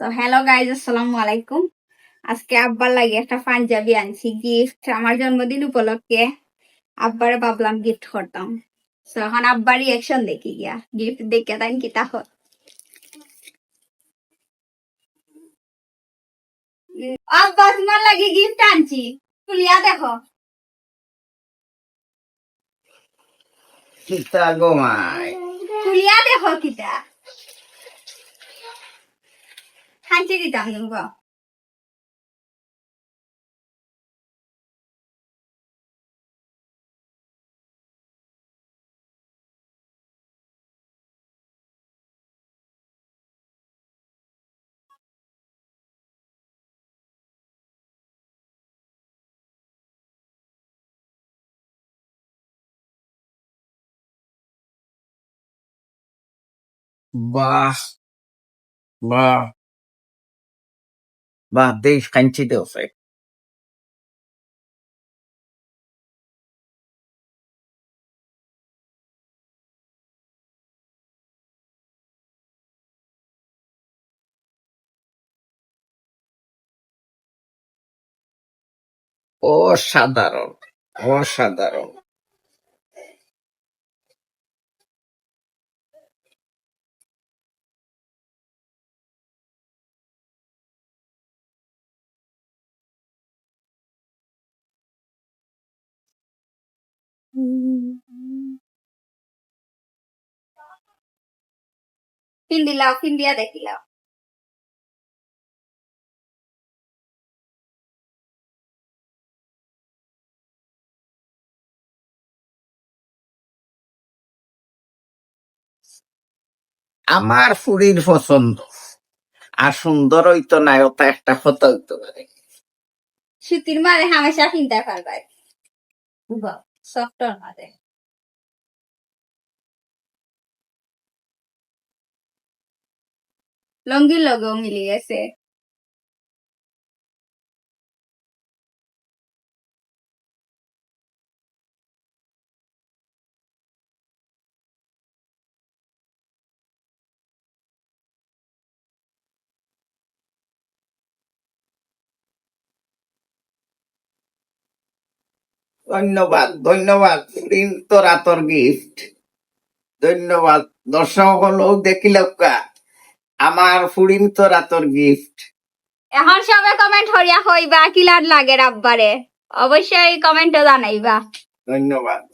So hello guys আসসালামু আলাইকুম। আজকে আব্বার লাগে একটা পাঞ্জাবি আনছি গিফট আমার জন্মদিন উপলক্ষে। আব্বারে ভাবলাম গিফট করতাম। সো এখন আব্বার রিয়াকশন দেখি গিয়া। গিফট দেখে তাই কি তা আব্বা তোমার লাগে গিফট আনছি। তুলিয়া দেখো। কিতা গো মাই। তুলিয়া দেখো কিটা খাঞ্চি দিতাম তুমি বাহ বাহ বাহ দেশ কাঞ্চি দেওছে অসাধারণ অসাধারণ। পিন্দিলাও পিন্দিয়া দেখিলাও আমার ফুরির পছন্দ। আর সুন্দর হইতো না ওটা একটা হতো হইতে পারে। সুতির মাঝে হামেশা কিনতে পারবাই সফটর মাঝে লঙ্গির লগেও মিলি গেছে ধন্যবাদ ধন্যবাদ ফুরিন তো রাতর গিফট ধন্যবাদ দর্শক হলেও দেখিল আমার ফুরিন তো রাতর গিফট এখন সবে কমেন্ট হরিয়া হইবা কিলার লাগে রাব্বারে? অবশ্যই কমেন্টও জানাইবা। ধন্যবাদ।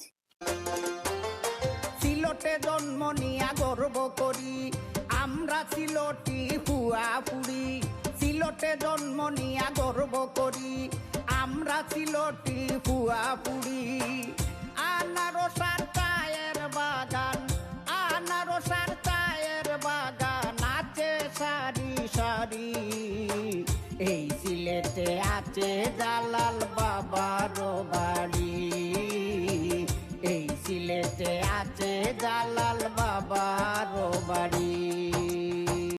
সিলটে জন্ম নিয়া গর্ব করি আমরা সিলটি হুয়া পুরি সিলটে জন্ম নিয়া গর্ব করি আমরা সিলটি হুয়া পুরি আনারসার সারি এই সিলেটে আছে জালাল বাবার বাড়ি।